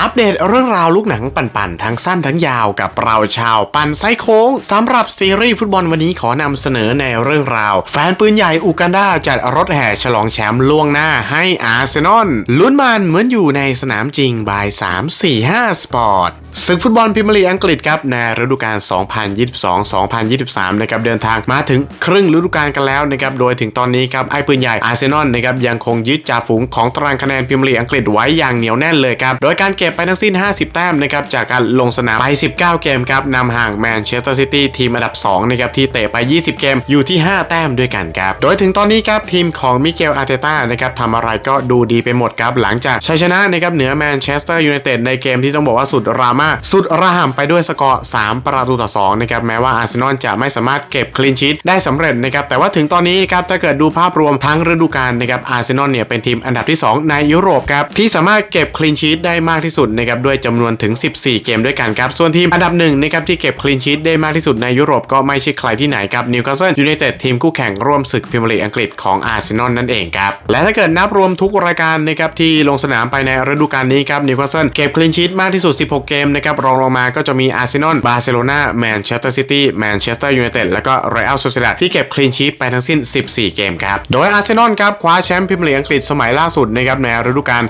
อัปเดตเรื่องราวลูกหนังปั่นๆ ทั้งสั้นทั้งยาวกับเราชาวปั่นไซโค้งสำหรับซีรีส์ฟุตบอลวันนี้ขอนำเสนอในเรื่องราว แฟนปืนใหญ่อูกันดาจัดรถแห่ฉลองแชมป์ล่วงหน้าให้อาร์เซนอลลุ้นมันเหมือนอยู่ในสนามจริงบาย3 4 5 สปอร์ตศึกฟุตบอลพรีเมียร์ลีกอังกฤษครับในฤดูกาล 2022-2023 นะครับเดินทางมาถึงครึ่งฤดูกาลกันแล้วนะครับโดยถึงตอนนี้ครับไอ้ปืนใหญ่อาร์เซนอลนะครับยังคงยึดจ่าฝูงของตารางคะแนนพรีเมียร์ลีกอังกฤษไว้อย่างเหนียวแน่นเลยครับโดยการเก็บไปทั้งสิ้น 50 แต้มนะครับจากการลงสนามไป 19 เกมครับนำห่างแมนเชสเตอร์ซิตี้ทีมอันดับ2นะครับที่เตะไป 20 เกมอยู่ที่ 5 แต้มด้วยกันครับโดยถึงตอนนี้ครับทีมของมิเกลอาร์เตต้านะครับทำอะไรก็ดูดีไปหมดครับหลังจากชัยชนะนะครับเหนือแมนเชสเตอร์ยูไนเต็ดในเกมที่ต้องบอกว่าสุดรามาสุดระห่ำไปด้วยสกอร์ 3 ประตูต่อ2นะครับแม้ว่าอาร์เซนอลจะไม่สามารถเก็บคลีนชีตได้สำเร็จนะครับแต่ว่าถึงตอนนี้ครับถ้าเกิดดูภาพรวมทั้งฤดูกาลนะครับอาร์เซนอลเนี่ยเป็นทีมอันดับที่ 2 ในยุโรปครับที่สามารถเก็บคลีนชีตได้มากที่สุดนะครับด้วยจำนวนถึง 14 เกมด้วยกันครับ ส่วนทีมอันดับหนึ่งนะครับที่เก็บคลีนชีตได้มากที่สุดในยุโรปก็ไม่ใช่ใครที่ไหนครับนิวคาสเซิลยูไนเต็ดทีมคู่แข่งร่วมศึกพรีเมียร์ลีกอังกฤษของอาร์เซนอลนั่นเองครับและถ้าเกิดนับรวมทุกรายการนะครับที่ลงสนามไปในฤดูกาลนี้ครับนิวคาสเซิลเก็บคลีนชีตมากที่สุด 16 เกมนะครับรองลงมาก็จะมีอาร์เซนอลบาร์เซโลนาแมนเชสเตอร์ซิตี้แมนเชสเตอร์ยูไนเต็ดแล้วก็เรอัลโซเซดัดที่เก็บคลีนชีตไปทั้งสิ้น 14 เกมครับโดยอาร์เซนอลครับคว้าแชมป์พรีเมียร์ลีกอังกฤษสมัยล่าสุดนะครับในฤดูกาล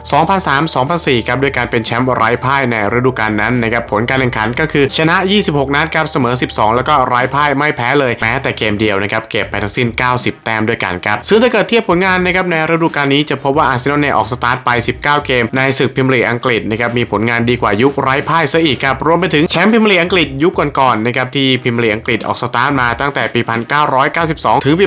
2003-2004ครับด้วยการเป็นแชมป์ไร้พ่ายในฤดูกาลนั้นนะครับผลการแข่งขันก็คือชนะ 26 นัดครับเสมอ 12 แล้วก็ไร้พ่ายไม่แพ้เลยแม้แต่เกมเดียวนะครับเก็บไปทั้งสิ้น 90 แต้มด้วยกันครับซึ่งถ้าเกิดเทียบผลงานนะครับในฤดูกาลนี้จะพบว่าอาร์เซนอลเนี่ยออกสตาร์ทไป 19 เกม ในศึกพรีเมียร์ลีกอังกฤษนะครับมีผลงานดีกว่ายุคไร้พ่ายซะอีกครับรวมไปถึงแชมป์พรีเมียร์ลีกอังกฤษยุคก่อนๆนะครับที่พรีเมียร์ลีกอังกฤษออกสตาร์ทมาตั้งแต่ปี 1992 ถึงปี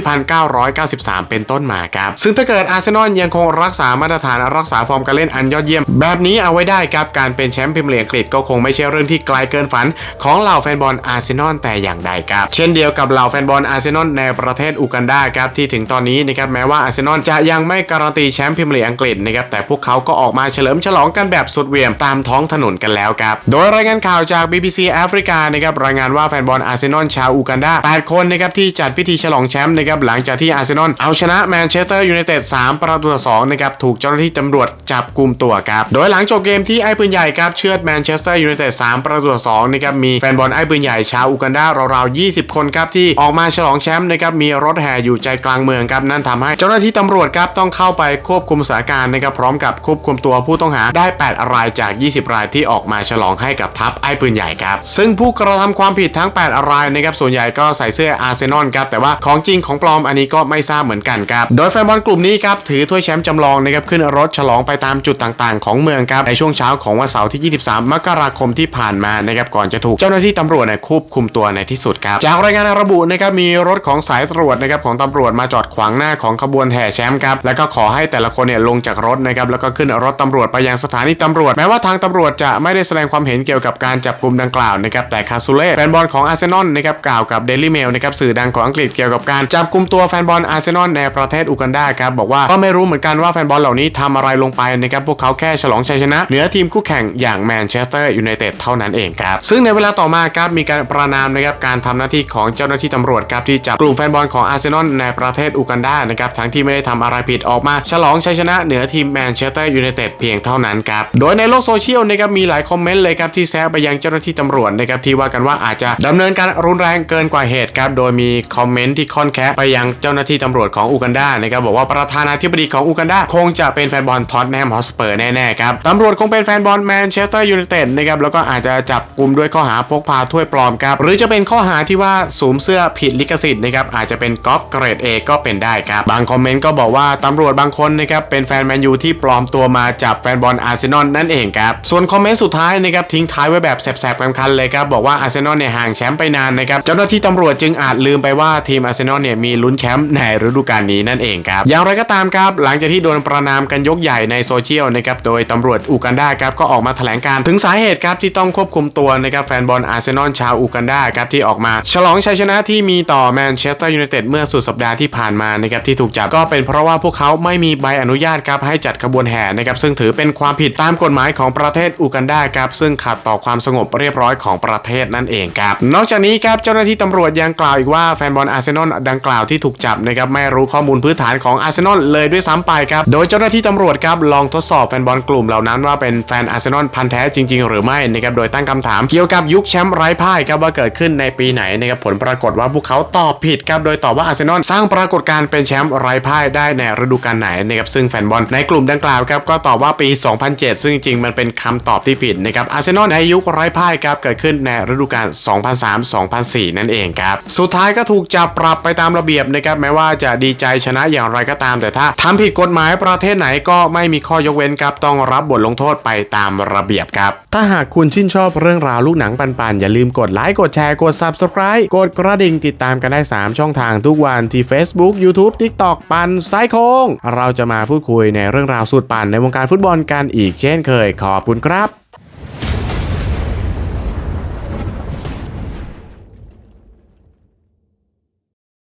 1993 เป็นต้นมาครับซึ่งถ้าเกิดอาร์เซนอลยังคงรักษามาตรฐานรักษาฟอร์มการเล่นอันยอดเยี่ยม แบบนี้เอาไว้ได้ครับการเป็นแชมป์พรีเมียร์อังกฤษก็คงไม่ใช่เรื่องที่ไกลเกินฝัน ของเหล่าแฟนบอลอาร์เซนอลแต่อย่างใดครับ เช่นเดียวกับเหล่าแฟนบอลอาร์เซนอลในประเทศอูกันดาครับที่ถึงตอนนี้นะครับแม้ว่าอาร์เซนอลจะยังไม่การันตีแชมป์พรีเมียร์อังกฤษนะครับแต่พวกเขาก็ออกมาเฉลิมฉลองกันแบบสุดเหวี่ยมตามท้องถนนกันแล้วครับโดยรายงานข่าวจาก BBC แอฟริกานะครับรายงานว่าแฟนบอลอาร์เซนอลชาวอูกันดา8คนนะครับที่จัดพิธีฉลองแชมป์นะครับหลังจากที่อาร์เซนอลเอาชนะแมนเชสเตอร์ยูไนเต็ด3ประตูต่อ2นะครับถูกเจ้าหน้าที่ตำรวจจับกลุ่มตัวครับโดยหลังจบเกมที่ไอ้ปืนใหญ่ครับเชือดแมนเชสเตอร์ยูไนเต็ด3ประตูต่อ2นะครับมีแฟนบอลไอ้ปืนใหญ่ชาวอูกันดาราวๆ20 คนครับที่ออกมาฉลองแชมป์นะครับมีรถแห่อยู่ใจกลางเมืองครับนั่นทำให้เจ้าหน้าที่ตำรวจครับต้องเข้าไปควบคุมสถานการณ์นะครับพร้อมกับควบคุมตัวผู้ต้องหาได้ 8 รายจาก 20 รายที่ออกมาฉลองให้กับทัพไอ้ปืนใหญ่ครับซึ่งผู้กระทำความผิดทั้ง 8 รายนะครับส่วนใหญ่ก็ใส่เสื้ออาร์เซนอลครับแต่ว่าของจริงของปลอมอันนี้ก็ไม่ทราบเหมือนกันครับโดยแฟนบอลกลุ่มนี้ครับถือถ้วยแชมป์จำลองนะครับขึ้นรถฉลองไปตามจุดต่างๆ ของเมืองครับในช่วงเช้าของวันเสาร์ที่ 23 มกราคมที่ผ่านมานะครับก่อนจะถูกเจ้าหน้าที่ตำรวจเนี่ยควบคุมตัวในที่สุดครับจากรายงานระบุนะครับมีรถของสายตรวจนะครับของตำรวจมาจอดขวางหน้าของขบวนแห่แชมป์ครับแล้วก็ขอให้แต่ละคนเนี่ยลงจากรถนะครับแล้วก็ขึ้นรถตำรวจไปยังสถานีตำรวจ แม้ว่าทางตำรวจจะไม่ได้แสดงความเห็นเกี่ยวกับการจับกลุ่มดังกล่าวนะครับแต่คาซูเล่แฟนบอลของอาร์เซนอลนะครับกล่าวกับเดลี่เมลนะครับสื่อดังของอังกฤษเกี่ยวกับการจับกลุ่มตัวแฟนบอลอาร์เซนอลในประเทศอูกันดาครับบอกว่าก็ไม่รู้เหมือนกันว่าแฟนบอลเหล่านี้ทำอะไรลงไปนะครับพวกเขาแค่ฉลองชัยชนะเหนือทีมคู่แข่งอย่างแมนเชสเตอร์ยูไนเต็ดเท่านั้นเองครับ ซึ่งในเวลาต่อมาครับมีการประนามนะครับการทำหน้าที่ของเจ้าหน้าที่ตำรวจครับที่จับกลุ่มแฟนบอลของอาร์เซนอลในประเทศอูกันดานะครับทั้งที่ไม่ได้ทำอะไรผิดออกมา ฉลองชัยชนะเหนือทีมแมนเชสเตอร์ยูไนเต็ดเพียงเท่านั้นครับ โดยในโลกโซเชียลนะครับมีหลายคอมเมนต์เลยครับที่แซวไปยังเจ้าหน้าที่ตำรวจนะครับที่ว่ากันว่าอาจจะดำเนินการรุนแรงเกินกว่าเหตุครับโดยมีคอมเมนต์ที่ค่อนแคะไปยังเจ้าหน้าที่ตำรวจของอูกันดานะครับบอกว่าประธานาธิบดีของอูกันดาคงจะเป็นแฟนบอลท็อตแนมฮอสเปอร์แน่ๆครับตำรวจคงเป็น็นแฟนบอลแมนเชสเตอร์ยูไนเต็ดนะครับแล้วก็อาจจะจับกลุ่มด้วยข้อหาพกพาถ้วยปลอมครับหรือจะเป็นข้อหาที่ว่าสวมเสื้อผิดลิขสิทธิ์นะครับอาจจะเป็นก๊อปเกรด A ก็เป็นได้ครับบางคอมเมนต์ก็บอกว่าตำรวจบางคนนะครับเป็นแฟนแมนยูที่ปลอมตัวมาจับแฟนบอลอาร์เซนอลนั่นเองครับส่วนคอมเมนต์สุดท้ายนะครับทิ้งท้ายไว้แบบแสบๆคันๆเลยครับบอกว่าอาร์เซนอลเนี่ยห่างแชมป์ไปนานนะครับเจ้าหน้าที่ตำรวจจึงอาจลืมไปว่าทีมอาร์เซนอลเนี่ยมีลุ้นแชมป์ในฤดูกาลนี้นั่นเองครับอย่างไรก็ตามครับหลังจากที่โดนประนามกันยกใหญ่ในโซเชียลนะครับโดยตำรวจอูกันดาครับก็ออกมาแถลงการถึงสาเหตุครับที่ต้องควบคุมตัวนะครับแฟนบอลอาร์เซนอลชาวอูกันดาครับที่ออกมาฉลองชัยชนะที่มีต่อแมนเชสเตอร์ยูไนเต็ดเมื่อสุดสัปดาห์ที่ผ่านมานะครับที่ถูกจับก็เป็นเพราะว่าพวกเขาไม่มีใบอนุญาตครับให้จัดขบวนแห่นะครับซึ่งถือเป็นความผิดตามกฎหมายของประเทศอูกันดาครับซึ่งขัดต่อความสงบเรียบร้อยของประเทศนั่นเองครับนอกจากนี้ครับเจ้าหน้าที่ตำรวจยังกล่าวอีกว่าแฟนบอลอาร์เซนอลดังกล่าวที่ถูกจับนะครับไม่รู้ข้อมูลพื้นฐานของอาร์เซนอลเลยด้วยซ้ำไปครับโดยเจ้าหน้าที่ตำรวจครับลองทดสอบแฟนบอลกลุ่มเหล่านั้นว่าเป็นแฟนอาร์เซนอลพันแท้จริง ๆ หรือไม่นะครับโดยตั้งคำถามเกี่ยวกับยุคแชมป์ไร้พ่ายครับว่าเกิดขึ้นในปีไหนนะครับผลปรากฏว่าพวกเขาตอบผิดครับโดยตอบว่าอาร์เซนอลสร้างปรากฏการณ์เป็นแชมป์ไร้พ่ายได้ในฤดูกาลไหนนะครับซึ่งแฟนบอลในกลุ่มดังกล่าวครับก็ตอบว่าปี 2007 ซึ่งจริงๆมันเป็นคำตอบที่ผิดนะครับอาร์เซนอลในยุคไร้พ่ายครับเกิดขึ้นในฤดูกาล 2003-2004 นั่นเองครับสุดท้ายก็ถูกจับปรับไปตามระเบียบนะครับแม้ว่าจะดีใจชนะอย่างไรก็ตาม แต่ถ้าทำผิดกฎหมายประเทศไหนก็ไม่มีข้อยกเว้นครับต้องรับบทลงโทษไปตามระเบียบครับ ถ้าหากคุณชื่นชอบเรื่องราวลูกหนังปันๆ อย่าลืมกดไลค์ กดแชร์ กด Subscribe กดกระดิ่งติดตามกันได้ 3 ช่องทางทุกวันที่ Facebook YouTube TikTok ปันไซโคง เราจะมาพูดคุยในเรื่องราวสุดปันในวงการฟุตบอลกันอีกเช่นเคยขอบคุณครับ